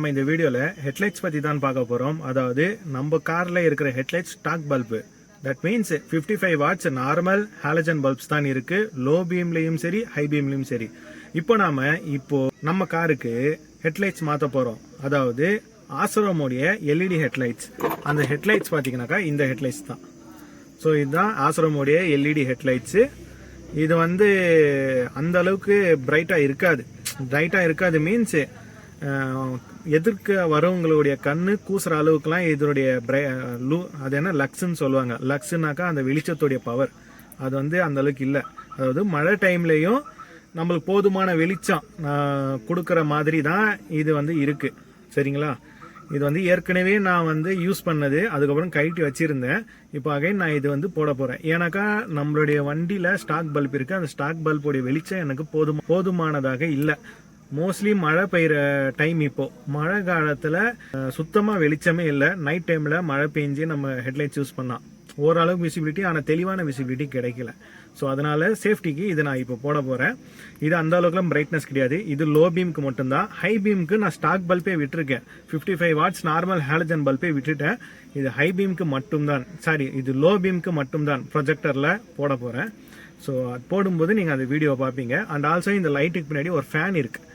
நம்ம இந்த வீடியோவில் ஹெட்லைட்ஸ் பற்றி தான் பார்க்க போகிறோம் அதாவது நம்ம காரில் இருக்கிற headlight stock bulb that means 55 five watts normal halogen bulbs தான் இருக்கு. லோ பீம்லேயும் சரி ஹை பீம்லேயும் சரி. இப்போ நாம இப்போ நம்ம காருக்கு ஹெட்லைட்ஸ் மாற்ற போகிறோம் அதாவது ஆசரோமோடைய எல்இடி ஹெட்லைட்ஸ் அந்த ஹெட்லைட்ஸ் பார்த்தீங்கன்னாக்கா இந்த ஹெட்லைட்ஸ் தான். ஸோ இதுதான் ஆசரோமோடைய எல்இடி ஹெட்லைட்ஸு இது வந்து அந்த அளவுக்கு பிரைட்டாக இருக்காது. பிரைட்டாக இருக்காது மீன்ஸ் எதிர்க்க வரவங்களுடைய கண்ணு கூசுற அளவுக்குலாம் இதனுடைய பிரை லூ அது என்ன? லக்ஸுன்னு சொல்லுவாங்க. லக்ஸுனாக்கா அந்த வெளிச்சத்துடைய பவர் அது வந்து அந்த அளவுக்கு இல்லை. அதாவது மழை டைம்லையும் நம்மளுக்கு போதுமான வெளிச்சம் கொடுக்குற மாதிரி தான் இது வந்து இருக்கு. சரிங்களா? இது வந்து ஏற்கனவே நான் வந்து யூஸ் பண்ணது அதுக்கப்புறம் கழட்டி வச்சிருந்தேன். இப்போ அகைன் நான் இது வந்து போட போறேன். ஏன்னாக்கா நம்மளுடைய வண்டியில ஸ்டாக் பல்ப் இருக்கு. அந்த ஸ்டாக் பல்புடைய வெளிச்சம் எனக்கு போதும் போதுமானதாக இல்லை. மோஸ்ட்லி மழை பெய்யுற டைம் இப்போ. மழை காலத்துல சுத்தமாக சுத்தமா வெளிச்சமே இல்லை. நைட் டைம்ல மழை பெஞ்சு நம்ம ஹெட்லைட் யூஸ் பண்ணலாம் ஓரளவுக்கு விசிபிலிட்டி ஆனால் தெளிவான விசிபிலிட்டி கிடைக்கல. ஸோ அதனால சேஃப்டிக்கு இது நான் இப்போ போட போறேன். இது அந்த அளவுக்குலாம் பிரைட்னஸ் கிடையாது. இது லோ பீம்க்கு மட்டும்தான். ஹை பீம்க்கு நான் ஸ்டாக் பல்பே விட்டுருக்கேன். 55 ஃபைவ் வாட்ஸ் நார்மல் ஹாலஜன் பல்பே விட்டுட்டேன். இது ஹை பீம்க்கு மட்டும்தான். சாரி இது லோ பீம்க்கு மட்டும்தான். ப்ரொஜெக்டர்ல போட போறேன். ஸோ அது போடும்போது நீங்கள் அந்த வீடியோ பார்ப்பீங்க. அண்ட் ஆல்சோ இந்த லைட்டுக்கு பின்னாடி ஒரு ஃபேன் இருக்குது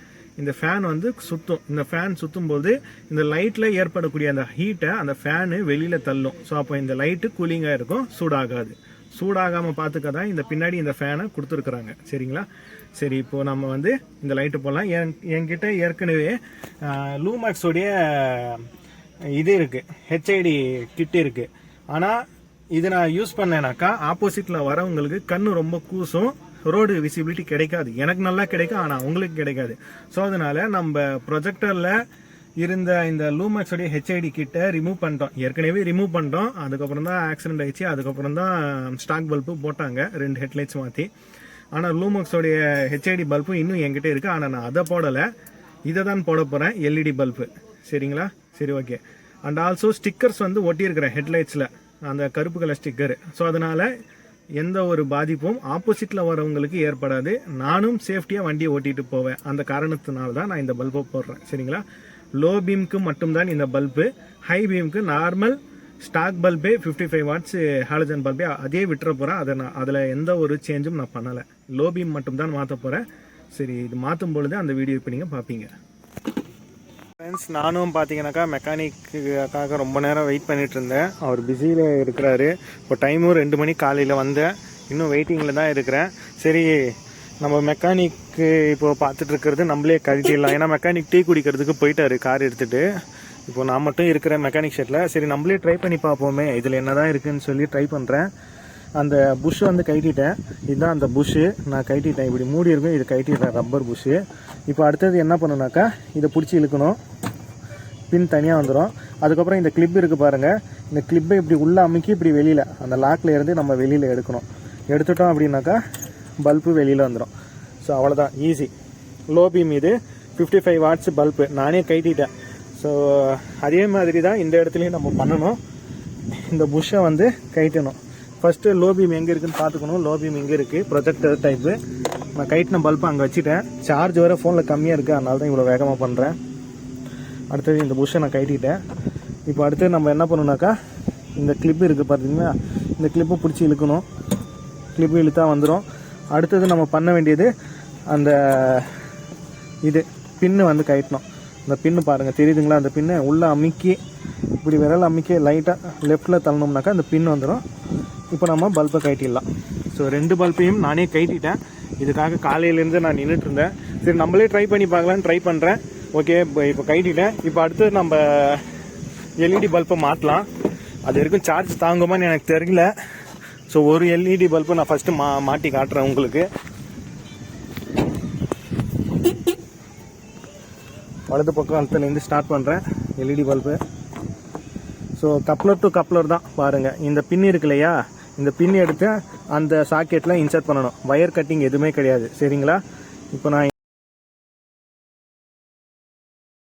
இந்த ஃபேன் வந்து சுத்தும். இந்த ஃபேன் சுத்தும் போது இந்த லைட்டில் ஏற்படக்கூடிய அந்த ஹீட்டை அந்த ஃபேனு வெளியில் தள்ளும். ஸோ அப்போ இந்த லைட்டு கூலிங்காக இருக்கும் சூடாகாது. சூடாகாமல் பார்த்துக்க தான் இந்த பின்னாடி இந்த ஃபேனை கொடுத்துருக்குறாங்க. சரிங்களா? சரி இப்போது நம்ம வந்து இந்த லைட்டு போடலாம். என் என்கிட்ட ஏற்கனவே லூமேக்ஸோடைய இது இருக்குது ஹெச்ஐடி கிட் இருக்குது ஆனால் இது நான் யூஸ் பண்ணேனாக்கா ஆப்போசிட்டில் வரவங்களுக்கு கண் ரொம்ப கூசும். ரோடு விசிபிலிட்டி கிடைக்காது. எனக்கு நல்லா கிடைக்கும் ஆனால் அவங்களுக்கு கிடைக்காது. ஸோ அதனால நம்ம ப்ரொஜெக்டரில் இருந்த இந்த லூமேக்ஸோடைய ஹெச்ஐடி கிட்ட ரிமூவ் பண்ணிட்டோம். ஏற்கனவே ரிமூவ் பண்ணிட்டோம். அதுக்கப்புறம் தான் ஆக்சிடென்ட் ஆயிடுச்சு. அதுக்கப்புறம் தான் ஸ்டாக் பல்பு போட்டாங்க. ரெண்டு ஹெட்லைட்ஸ் மாற்றி ஆனால் லூமேக்ஸோடைய ஹெச்ஐடி பல்பு இன்னும் என்கிட்ட இருக்குது ஆனால் நான் அதை போடலை. இதை தான் போட போகிறேன் எல்இடி பல்பு சரிங்களா? சரி ஓகே அண்ட் ஆல்சோ ஸ்டிக்கர்ஸ் வந்து ஒட்டியிருக்கிறேன் ஹெட்லைட்ஸில் அந்த கருப்பு கலர் ஸ்டிக்கர் ஸோ அதனால் எந்த ஒரு பாதிப்பும் ஆப்போசிட்டில் வரவங்களுக்கு ஏற்படாது. நானும் சேஃப்டியாக வண்டியை ஓட்டிட்டு போவேன். அந்த காரணத்தினால தான் நான் இந்த பல்பை போடுறேன். சரிங்களா? லோ பீம்க்கு மட்டும்தான் இந்த பல்பு ஹை பீம்க்கு நார்மல் ஸ்டாக் பல்பே 55 ஃபைவ் வாட்ஸ் ஹாலஜன் பல்பே அதே விட்டுற போகிறேன் அதை நான் அதில் எந்த ஒரு சேஞ்சும் நான் பண்ணலை. லோ பீம் மட்டும்தான் மாற்ற போகிறேன் சரி இது மாற்றும் பொழுது அந்த வீடியோ இப்போ நீங்கள் பார்ப்பீங்க ஃப்ரெண்ட்ஸ் நானும் பார்த்தீங்கன்னாக்கா மெக்கானிக்காக ரொம்ப நேரம் வெயிட் பண்ணிட்டு இருந்தேன். அவர் பிஸியில் இருக்கிறாரு. இப்போ டைமும் ரெண்டு மணி காலையில் வந்தேன். இன்னும் வெயிட்டிங்கில் தான் இருக்கிறேன். சரி நம்ம மெக்கானிக்கு இப்போ பார்த்துட்டு இருக்கிறது நம்மளே கழட்டிடலாம் ஏன்னா மெக்கானிக் டீ குடிக்கிறதுக்கு போயிட்டாரு கார் எடுத்துட்டு. இப்போ நான் மட்டும் இருக்கிற மெக்கானிக் ஷெட்டில் சரி நம்மளே ட்ரை பண்ணி பார்ப்போமே. இதில் என்னதான் இருக்குதுன்னு சொல்லி ட்ரை பண்ணுறேன் அந்த புஷ்ஷு வந்து கழட்டிட்டேன். இதுதான் அந்த புஷ்ஷு நான் கழட்டிட்டேன். இப்படி மூடி இருக்கும். இது கழட்டிட்டேன் ரப்பர் புஷ்ஷு இப்போ அடுத்தது என்ன பண்ணுனாக்கா இதை பிடிச்சி இழுக்கணும். பின் தனியாக வந்துடும் அதுக்கப்புறம் இந்த கிளிப் இருக்குது பாருங்கள் இந்த கிளிப்பை இப்படி உள்ளே அமைக்கி இப்படி வெளியில் அந்த லாக்கில் இருந்து நம்ம வெளியில் எடுக்கணும். எடுத்துட்டோம் அப்படின்னாக்கா பல்பு வெளியில் வந்துடும் ஸோ அவ்வளோதான் ஈஸி லோ பீம் இது. 55 ஃபைவ் வாட்ஸ் பல்பு நானே கைட்டிட்டேன் ஸோ அதே மாதிரி தான் இந்த இடத்துலையும் நம்ம பண்ணணும். இந்த புஷ்ஷை வந்து கைட்டணும் ஃபஸ்ட்டு லோ பீம் எங்கே இருக்குன்னு பார்த்துக்கணும். லோ பீம் எங்கே இருக்குது ப்ரொஜெக்டர் டைப்பு நான் கைட்டின பல்பை அங்கே வச்சுட்டேன். சார்ஜ் வேறு ஃபோனில் கம்மியாக இருக்குது அதனால தான் இவ்வளோ வேகமாக பண்ணுறேன் அடுத்தது இந்த புஷ்ஷை நான் கைட்டிட்டேன். இப்போ அடுத்து நம்ம என்ன பண்ணணுனாக்கா இந்த கிளிப்பு இருக்குது பார்த்தீங்கன்னா இந்த கிளிப்பை பிடிச்சி இழுக்கணும். கிளிப்பு இழுத்தா வந்துடும் அடுத்தது நம்ம பண்ண வேண்டியது அந்த இது பின்னு வந்து கழட்டணும் இந்த பின்னு பாருங்கள் தெரியுதுங்களா? அந்த பின்னை உள்ளே அமுக்கி இப்படி விரல் அமுக்கி லைட்டாக லெஃப்டில் தள்ளணும்னாக்கா அந்த பின் வந்துடும் இப்போ நம்ம பல்பை கட்டிடலாம் ஸோ ரெண்டு பல்பையும் நானே கட்டிட்டேன் இதுக்காக காலையிலேருந்து நான் நின்றுட்டு இருந்தேன். சரி நம்மளே ட்ரை பண்ணி பார்க்கலான்னு ட்ரை பண்ணுறேன் ஓகே இப்போ இப்போ கழட்டிட்டேன். இப்போ அடுத்து நம்ம எல்இடி பல்பை மாற்றலாம். அது வரைக்கும் சார்ஜ் தாங்குமான்னு எனக்கு தெரியல. ஸோ ஒரு எல்இடி பல்பை நான் ஃபஸ்ட்டு மா மாட்டி காட்டுறேன் உங்களுக்கு. வலது பக்கத்துலேருந்து ஸ்டார்ட் பண்ணுறேன் LED bulb so coupler to coupler தான் பாருங்கள் இந்த பின் இருக்கு இல்லையா? இந்த பின் எடுத்து அந்த சாக்கெட்டில் இன்சர்ட் பண்ணணும். வயர் கட்டிங் எதுவுமே கிடையாது. சரிங்களா? இப்போ நான்